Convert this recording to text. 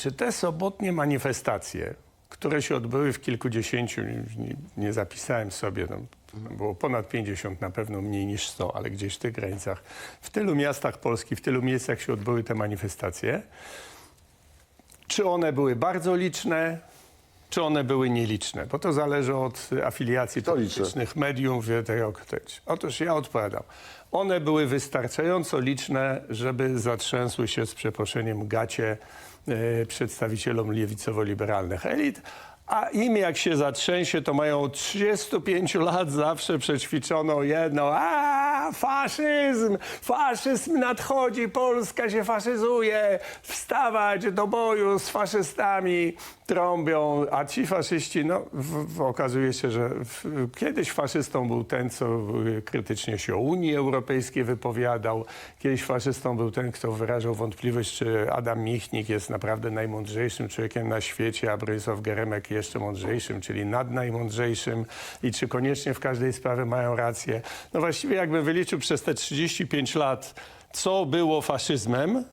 Czy te sobotnie manifestacje, które się odbyły w kilkudziesięciu, nie, nie zapisałem sobie, no, było ponad 50, na pewno mniej niż 100, ale gdzieś w tych granicach, w tylu miastach Polski, w tylu miejscach się odbyły te manifestacje, czy one były bardzo liczne, czy one były nieliczne? Bo to zależy od afiliacji Kto liczy? politycznych, mediów, wie tego ktoś. Otóż ja odpowiadam. One były wystarczająco liczne, żeby zatrzęsły się z przeproszeniem gacie e, przedstawicielom lewicowo-liberalnych elit, a im jak się zatrzęsie, to mają od 35 lat zawsze przećwiczoną jedną, a faszyzm, faszyzm nadchodzi, Polska się faszyzuje, wstawać do boju z faszystami, trąbią, a ci faszyści, no w, w, okazuje się, że w, kiedyś faszystą był ten, co y, krytycznie się o Unii Europejskiej wypowiadał, kiedyś faszystą był ten, kto wyrażał wątpliwość, czy Adam Michnik jest naprawdę najmądrzejszym człowiekiem na świecie, a Bronisław Geremek jeszcze mądrzejszym, czyli nad najmądrzejszym i czy koniecznie w każdej sprawie mają rację. No właściwie jakbym wyliczył przez te 35 lat, co było faszyzmem,